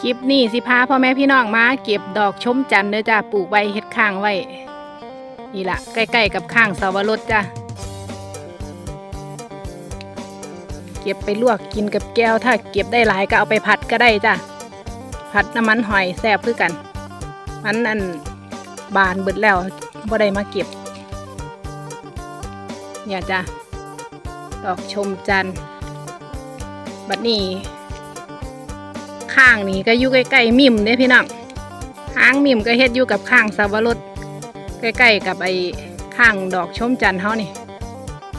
คลิปนี้สิพาพ่อแม่พี่น้องมาเก็บดอกชมจันทร์เด้อจ้าปลูกไว้เฮ็ดข้างไว้ นี่ละใกล้ๆกับข้างสาวรสจ้าเก็บไปลวกกินกับแก้ว ถ้าเก็บได้หลายก็เอาไปผัดก็ได้จ้าผัดน้ำมันหอยแซ่บคือกัน มันอันบานเบิดแล้วบ่ได้มาเก็บ เนี่ยจ้าดอกชมจันทร์บัดนี้ ข้างนี้ก็อยู่ใกล้ๆมิมเด้พี่น้องหางมิมก็เฮ็ดอยู่กับข้างสาวรสใกล้ๆกับไอ้ข้างดอกชมจันทร์เฮานี่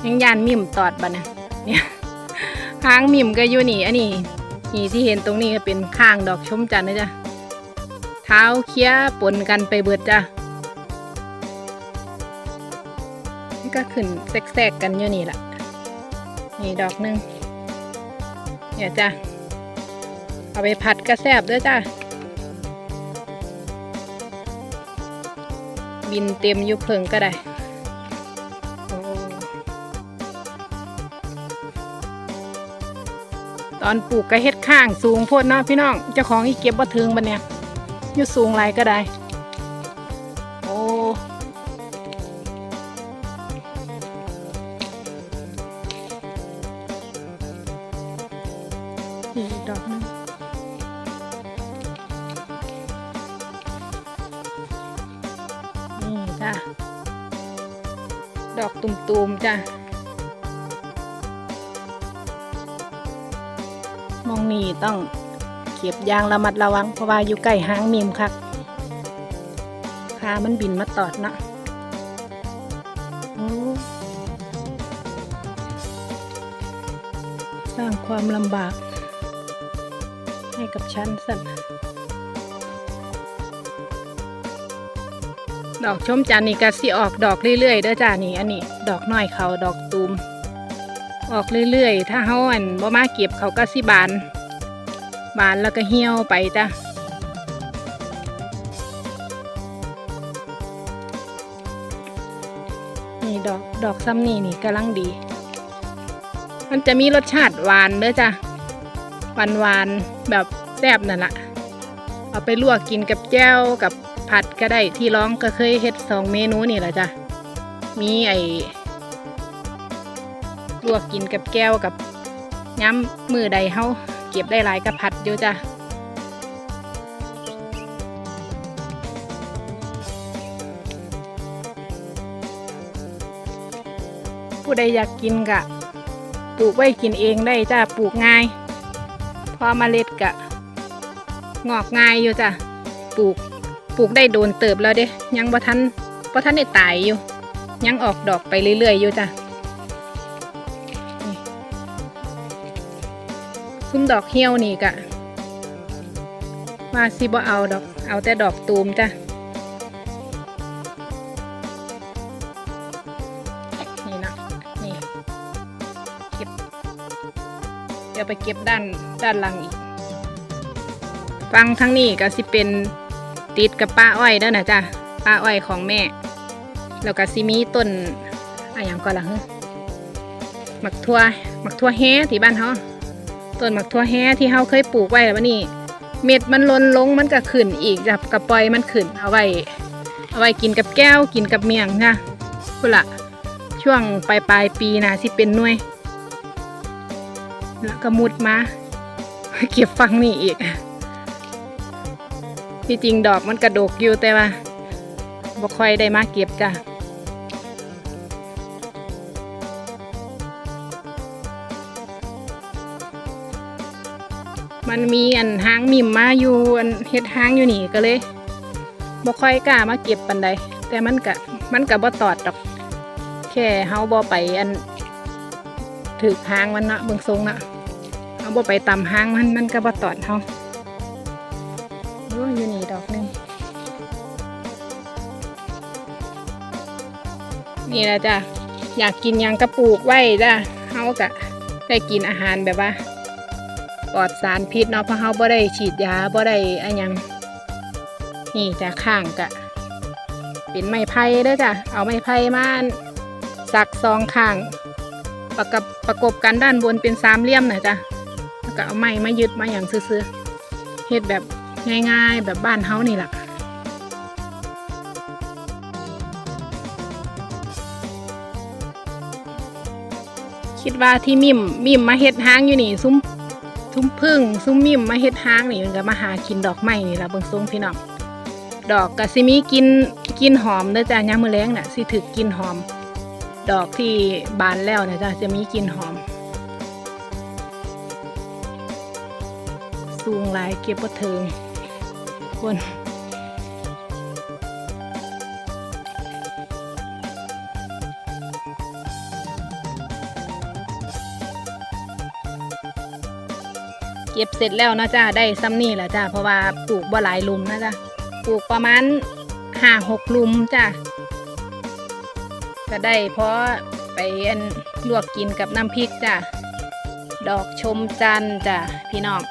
ยังยานมิมตอดบัดนะเนี่ยหางมิมก็อยู่นี่อันนี้นี่ที่เห็นตรงนี้ก็เป็นข้างดอกชมจันทร์นะจ๊ะเท้าเคี้ยปนกันไปเบิดจ้ะนี่ก็ขึ้นแทรกๆกันอยู่นี่แหละนี่ดอกหนึงเนี่ยจ้ะ เอาไปผัดกระแซบด้วยจ้าบินเต็มยุเพิงก็ได้ตอนปลูกก็เฮ็ดข้างสูงโพดเนาะพี่น้องเจ้าของอีเก็บบ่ถึงบันเนี่ยยู่สูงไรก็ได้ โอ้ดอกนึง ดอกตุ่มๆจ้ะ มองนี่ต้องเก็บยางระมัดระวัง เพราะว่าอยู่ใกล้หางมีมคักพามันบินมาตอดเนาะสร้างความลำบากให้กับฉันสัต ดอกชมจันนี่ก็สิออกดอกเรื่อยๆเด้อจ้านี่อันนี้ ดอกน้อยเขาดอกตูมออกเรื่อยๆ ถ้าเฮาอันบ่มาเก็บเขาก็สิบาน บานแล้วก็เหี่ยวไปจ้ะนี่ดอกดอกซ้ำนี่นี่กำลังดี มันจะมีรสชาติหวานเด้อจ้ะหวานหวานๆแบบแซ่บนั่นแหละเอาไปลวกกินกับแก้วกับ ผัดก็ได้ที่ร้องก็เคยเฮ็ดสองเมนูนี่แหละจ้ะ มีไอ้ลวกกินกับแก้วกับย้ำมือใดเฮาเก็บได้หลายก็ผัดอยู่จ้ะผู้ใดอยากกินกะปลูกไว้กินเองได้จ้ะปลูกง่าย พอมเมล็ดกะ งอกง่ายอยู่จ้ะปลูก ปลูกได้โดนเติบแล้วเด้ยังบ่ทันบ่ทันได้ตายอยู่ ยังออกดอกไปเรื่อยๆอยู่จ้ะซุ้มดอกเหี่ยวนี่กะว่าสิบ่เอาดอกเอาแต่ดอกตูมจ้ะนี่นะนี่เก็บเดี๋ยวไปเก็บด้านด้านหลังอีกฟังทั้งนี้ก็สิเป็น ติดกับป้าอ้อยเด้อนะจ้ะป้าอ้อยของแม่ แล้วก็สิมีต้นอะหยังก็ละฮะหมักทั่วหมักทั่วแฮ้ที่บ้านเฮาต้นหมักทั่วแฮ้ที่เฮาเคยปลูกไว้แล้ววันนี้ เม็ดมันล้นลงมันก็ขึ้นอีกจับกระปลอยมันขึ้นเอาไว้ เอาไว้กินกับแก้วกินกับเมียงนะพุ่นละช่วงปลายปลายปีนะสิเป็นหน่วย แล้วก็มุดมาเก็บฟังนี่อีก ที่จริงดอกมันกระดกอยู่แต่ว่าบ่ค่อยได้มาเก็บจ้ะมันมีอันหางมิมมาอยู่อันเฮ็ดหางอยู่นี่ก็เลยบ่ค่อยกล้ามาเก็บปันใดแต่มันกะมันกะบ่ตอดดอก แค่เฮาบ่ไปอันถือหางมันนะเบิ่งทรงนะเฮาบ่ไปตำหางมันมันก็บ่ตอดเฮา นี่นะจ้ะอยากกินยังกระปูกไว้จ้ะเฮากะได้กินอาหารแบบว่าปลอดสารพิษเนาะเพราะเฮาบ่ได้ฉีดยาบ่ได้อะยัง นี่จ้ะข้างกะเป็นไม้ไผ่เด้อจ้ะเอาไม้ไผ่มาสักซองข้าง ประกับประกบกันด้านบนเป็นสามเหลี่ยมนะจ้ะแล้วก็เอาไม้มายึดมาอย่างซื่อๆเฮ็ดแบบง่ายๆ แบบบ้านเฮานี่แหละ คิดว่าที่มิมมิมมาเฮ็ดห้างอยู่นี่ ซุ้มซุ้มพึ่งซุ้มมิมมาเฮ็ดห้างนี่มันก็มาหากินดอกไม้นี่ละเบิ่งทรงพี่น้องดอกก็สิมีกินกินหอมเด้อจ้ายามมื้อแลงน่ะสิถึกกินหอม ดอกที่บานแล้วนะจ้ะจะมีกินหอมสูงหลายเก็บบ่ถึงคน ก็บเสร็จแล้วนะจ้าได้ซ้ำนี่แหละจ้าเพราะว่าปลูกบ่หลายลุมนะจ้าปลูกประมาณห้าหกลุมจ้าก็ได้เพราะไปอันลวกกินกับน้ำพริกจ้ะดอกชมจันทร์จ้ะพี่น้อง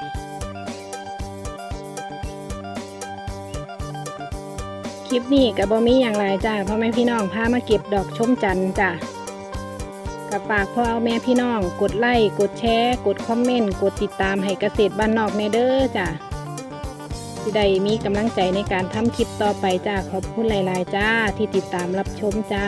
คลิปนี้กับบอมี่อย่างไรจ้ะพ่อแม่พี่น้องพามาเก็บดอกชมจันทร์จ้ะ กับฝากพ่อาแม่พี่น้อง กดไลค์กดแชร์กดคอมเมนต์กดติดตามให้เกษตรบ้านนอกในเด้อจ้ะที่ได้มีกำลังใจในการทำคลิปต่อไปจ้าขอบคุณหลาย ๆ จ้าที่ติดตามรับชมจ้า